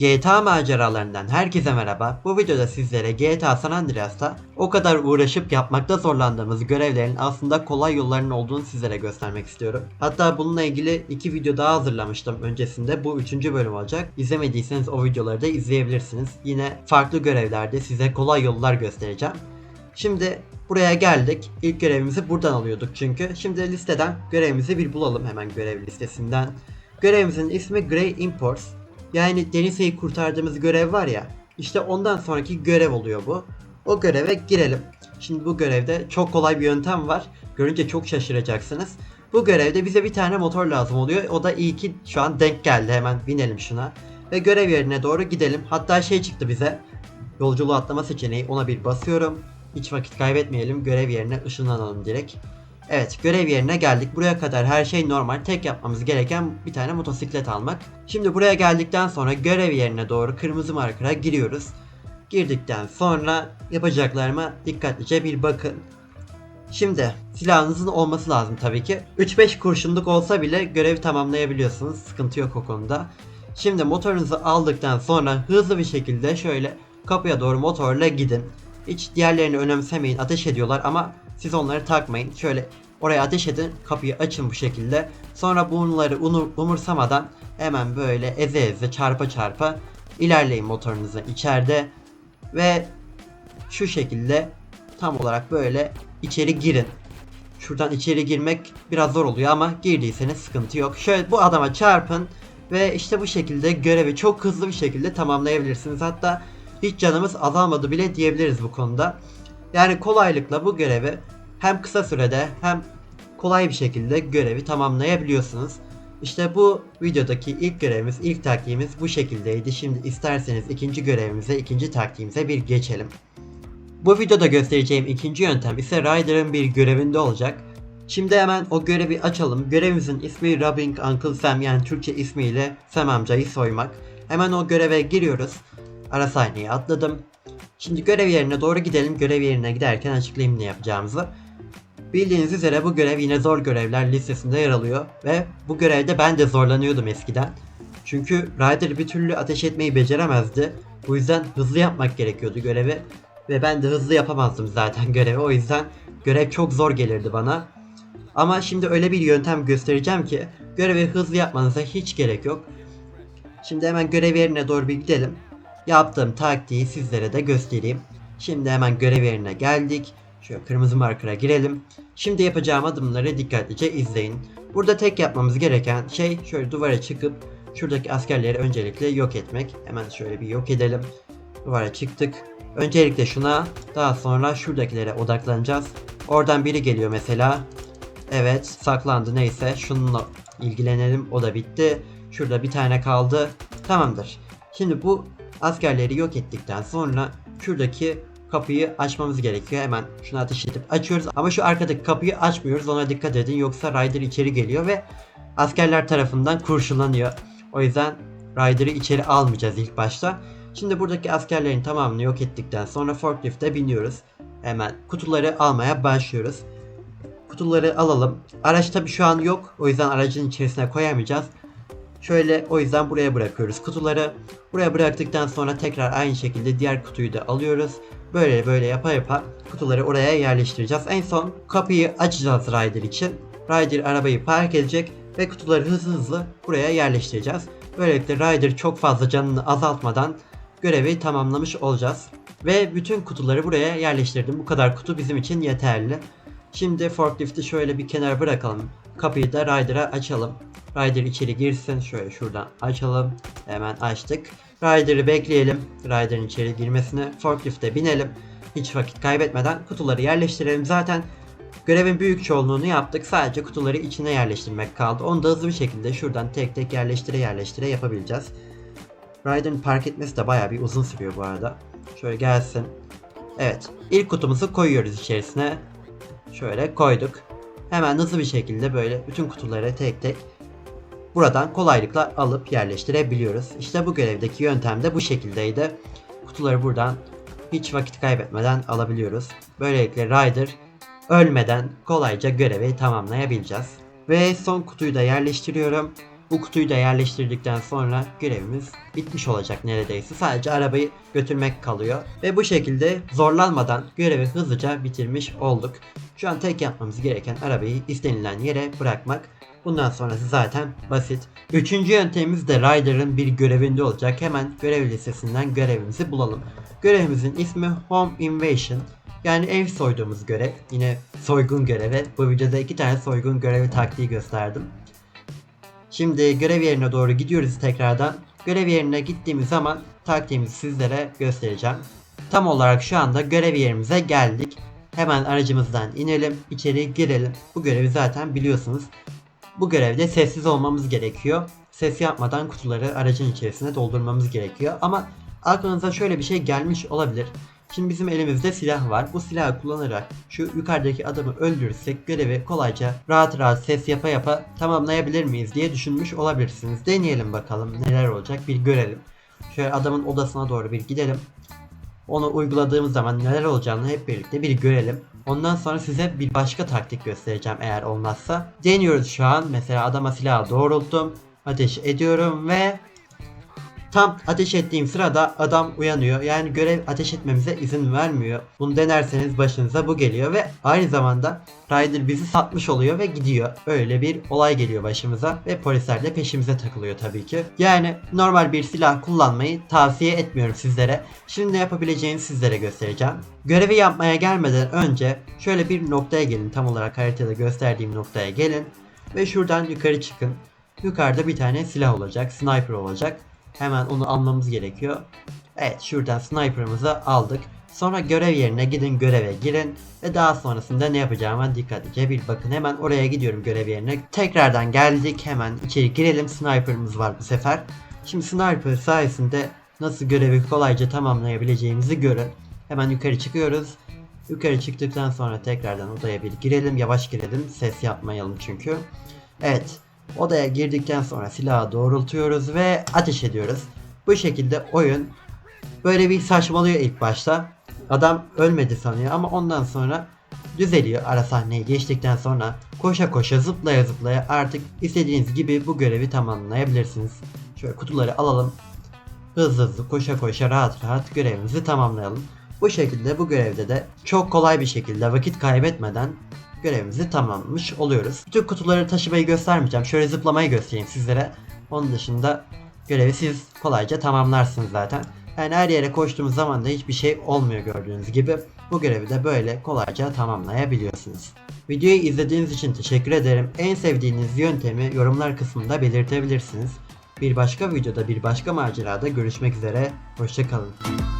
GTA maceralarından herkese merhaba. Bu videoda sizlere GTA San Andreas'ta o kadar uğraşıp yapmakta zorlandığımız görevlerin aslında kolay yollarının olduğunu sizlere göstermek istiyorum. Hatta bununla ilgili iki video daha hazırlamıştım öncesinde. Bu üçüncü bölüm olacak. İzlemediyseniz o videoları da izleyebilirsiniz. Yine farklı görevlerde size kolay yollar göstereceğim. Şimdi buraya geldik. İlk görevimizi buradan alıyorduk çünkü. Şimdi listeden görevimizi bir bulalım hemen görev listesinden. Görevimizin ismi Grey Imports. Yani Denise'yi kurtardığımız görev var ya. İşte ondan sonraki görev oluyor bu. O göreve girelim. Şimdi bu görevde çok kolay bir yöntem var. Görünce çok şaşıracaksınız. Bu görevde bize bir tane motor lazım oluyor. O da iyi ki şu an denk geldi. Hemen binelim şuna. Ve görev yerine doğru gidelim. Hatta şey çıktı bize. Yolculuğu atlama seçeneği. Ona bir basıyorum. Hiç vakit kaybetmeyelim. Görev yerine ışınlanalım direkt. Evet görev yerine geldik. Buraya kadar her şey normal. Tek yapmamız gereken bir tane motosiklet almak. Şimdi buraya geldikten sonra görev yerine doğru kırmızı markera giriyoruz. Girdikten sonra yapacaklarıma dikkatlice bir bakın. Şimdi silahınızın olması lazım tabii ki. 3-5 kurşunluk olsa bile görevi tamamlayabiliyorsunuz. Sıkıntı yok o konuda. Şimdi motorunuzu aldıktan sonra hızlı bir şekilde şöyle kapıya doğru motorla gidin. Hiç diğerlerini önemsemeyin. Ateş ediyorlar ama siz onları takmayın. Şöyle oraya ateş edin. Kapıyı açın bu şekilde. Sonra bunları umursamadan hemen böyle eze eze çarpa çarpa ilerleyin motorunuza içeride. Ve şu şekilde tam olarak böyle içeri girin. Şuradan içeri girmek biraz zor oluyor ama girdiyseniz sıkıntı yok. Şöyle bu adama çarpın ve işte bu şekilde görevi çok hızlı bir şekilde tamamlayabilirsiniz. Hatta hiç canımız azalmadı bile diyebiliriz bu konuda. Yani kolaylıkla bu görevi hem kısa sürede hem kolay bir şekilde görevi tamamlayabiliyorsunuz. İşte bu videodaki ilk görevimiz, ilk taktiğimiz bu şekildeydi. Şimdi isterseniz ikinci görevimize, ikinci taktiğimize bir geçelim. Bu videoda göstereceğim ikinci yöntem ise Ryder'ın bir görevinde olacak. Şimdi hemen o görevi açalım. Görevimizin ismi Robbing Uncle Sam yani Türkçe ismiyle Sam amcayı soymak. Hemen o göreve giriyoruz. Ara sahneyi atladım. Şimdi görev yerine doğru gidelim. Görev yerine giderken açıklayayım ne yapacağımızı. Bildiğiniz üzere bu görev yine zor görevler listesinde yer alıyor ve bu görevde ben de zorlanıyordum eskiden. Çünkü Ryder bir türlü ateş etmeyi beceremezdi. Bu yüzden hızlı yapmak gerekiyordu görevi ve ben de hızlı yapamazdım zaten görevi. O yüzden görev çok zor gelirdi bana. Ama şimdi öyle bir yöntem göstereceğim ki görevi hızlı yapmanıza hiç gerek yok. Şimdi hemen görev yerine doğru bir gidelim. Yaptığım taktiği sizlere de göstereyim. Şimdi hemen görev yerine geldik. Şöyle kırmızı markera girelim. Şimdi yapacağım adımları dikkatlice izleyin. Burada tek yapmamız gereken şey şöyle duvara çıkıp şuradaki askerleri öncelikle yok etmek. Hemen şöyle bir yok edelim. Duvara çıktık. Öncelikle şuna daha sonra şuradakilere odaklanacağız. Oradan biri geliyor mesela. Evet saklandı neyse şununla ilgilenelim o da bitti. Şurada bir tane kaldı. Tamamdır. Şimdi bu askerleri yok ettikten sonra şuradaki kapıyı açmamız gerekiyor. Hemen şunu ateş edip açıyoruz. Ama şu arkadaki kapıyı açmıyoruz. Ona dikkat edin. Yoksa Ryder içeri geliyor ve askerler tarafından kurşunlanıyor. O yüzden Ryder'ı içeri almayacağız ilk başta. Şimdi buradaki askerlerin tamamını yok ettikten sonra forklift'e biniyoruz. Hemen kutuları almaya başlıyoruz. Kutuları alalım. Araç tabi şu an yok. O yüzden aracın içerisine koyamayacağız. Şöyle o yüzden buraya bırakıyoruz kutuları. Buraya bıraktıktan sonra tekrar aynı şekilde diğer kutuyu da alıyoruz. Böyle böyle yapa yapa kutuları oraya yerleştireceğiz. En son kapıyı açacağız Ryder için. Ryder arabayı park edecek ve kutuları hızlı hızlı buraya yerleştireceğiz. Böylelikle Ryder çok fazla canını azaltmadan görevi tamamlamış olacağız. Ve bütün kutuları buraya yerleştirdim. Bu kadar kutu bizim için yeterli. Şimdi forklifti şöyle bir kenara bırakalım. Kapıyı da Ryder'a açalım. Ryder içeri girsin. Şöyle şuradan açalım. Hemen açtık. Ryder'ı bekleyelim. Ryder'ın içeri girmesini. Forklift'e binelim. Hiç vakit kaybetmeden kutuları yerleştirelim. Zaten görevin büyük çoğunluğunu yaptık. Sadece kutuları içine yerleştirmek kaldı. Onu da hızlı bir şekilde şuradan tek tek yerleştire yerleştire yapabileceğiz. Ryder'ın park etmesi de baya bir uzun sürüyor bu arada. Şöyle gelsin. Evet. ilk kutumuzu koyuyoruz içerisine. Şöyle koyduk. Hemen hızlı bir şekilde böyle bütün kutuları tek tek buradan kolaylıkla alıp yerleştirebiliyoruz. İşte bu görevdeki yöntem de bu şekildeydi. Kutuları buradan hiç vakit kaybetmeden alabiliyoruz. Böylelikle Ryder ölmeden kolayca görevi tamamlayabileceğiz. Ve son kutuyu da yerleştiriyorum. Bu kutuyu da yerleştirdikten sonra görevimiz bitmiş olacak neredeyse. Sadece arabayı götürmek kalıyor. Ve bu şekilde zorlanmadan görevi hızlıca bitirmiş olduk. Şu an tek yapmamız gereken arabayı istenilen yere bırakmak. Bundan sonrası zaten basit. Üçüncü yöntemimiz de Ryder'ın bir görevinde olacak. Hemen görev listesinden görevimizi bulalım. Görevimizin ismi Home Invasion. Yani ev soyduğumuz görev. Yine soygun görevi. Bu videoda iki tane soygun görevi taktiği gösterdim. Şimdi görev yerine doğru gidiyoruz tekrardan. Görev yerine gittiğimiz zaman taktiğimizi sizlere göstereceğim. Tam olarak şu anda görev yerimize geldik. Hemen aracımızdan inelim, içeri girelim. Bu görevi zaten biliyorsunuz. Bu görevde sessiz olmamız gerekiyor. Ses yapmadan kutuları aracın içerisine doldurmamız gerekiyor. Ama aklınıza şöyle bir şey gelmiş olabilir. Şimdi bizim elimizde silah var. Bu silahı kullanarak şu yukarıdaki adamı öldürürsek görevi kolayca rahat rahat ses yapa yapa tamamlayabilir miyiz diye düşünmüş olabilirsiniz. Deneyelim bakalım neler olacak bir görelim. Şöyle adamın odasına doğru bir gidelim. Onu uyguladığımız zaman neler olacağını hep birlikte bir görelim. Ondan sonra size bir başka taktik göstereceğim eğer olmazsa. Deniyoruz şu an. Mesela adama silahı doğrulttum. Ateş ediyorum ve Tam ateş ettiğim sırada adam uyanıyor. Yani görev ateş etmemize izin vermiyor. Bunu denerseniz başınıza bu geliyor ve aynı zamanda Ryder bizi satmış oluyor ve gidiyor. Öyle bir olay geliyor başımıza ve polisler de peşimize takılıyor tabii ki. Yani normal bir silah kullanmayı tavsiye etmiyorum sizlere. Şimdi ne yapabileceğini sizlere göstereceğim. Görevi yapmaya gelmeden önce şöyle bir noktaya gelin. Tam olarak haritada gösterdiğim noktaya gelin ve şuradan yukarı çıkın. Yukarıda bir tane silah olacak, sniper olacak. Hemen onu almamız gerekiyor. Evet şuradan sniper'ımızı aldık. Sonra görev yerine gidin göreve girin ve daha sonrasında ne yapacağıma dikkatlice bir bakın. Hemen oraya gidiyorum görev yerine. Tekrardan geldik hemen içeri girelim. Sniper'ımız var bu sefer. Şimdi sniper sayesinde nasıl görevi kolayca tamamlayabileceğimizi görün. Hemen yukarı çıkıyoruz. Yukarı çıktıktan sonra tekrardan odaya bir girelim. Yavaş girelim. Ses yapmayalım çünkü. Evet. Odaya girdikten sonra silahı doğrultuyoruz ve ateş ediyoruz. Bu şekilde oyun böyle bir saçmalıyor ilk başta. Adam ölmedi sanıyor ama ondan sonra düzeliyor ara sahneyi geçtikten sonra koşa koşa zıplaya zıplaya artık istediğiniz gibi bu görevi tamamlayabilirsiniz. Şöyle kutuları alalım. Hızlı hızlı koşa koşa rahat rahat görevimizi tamamlayalım. Bu şekilde bu görevde de çok kolay bir şekilde vakit kaybetmeden görevimizi tamamlamış oluyoruz. Bütün kutuları taşımayı göstermeyeceğim. Şöyle zıplamayı göstereyim sizlere. Onun dışında görevi siz kolayca tamamlarsınız zaten. Yani her yere koştuğumuz zaman da hiçbir şey olmuyor gördüğünüz gibi. Bu görevi de böyle kolayca tamamlayabiliyorsunuz. Videoyu izlediğiniz için teşekkür ederim. En sevdiğiniz yöntemi yorumlar kısmında belirtebilirsiniz. Bir başka videoda bir başka macerada görüşmek üzere. Hoşçakalın.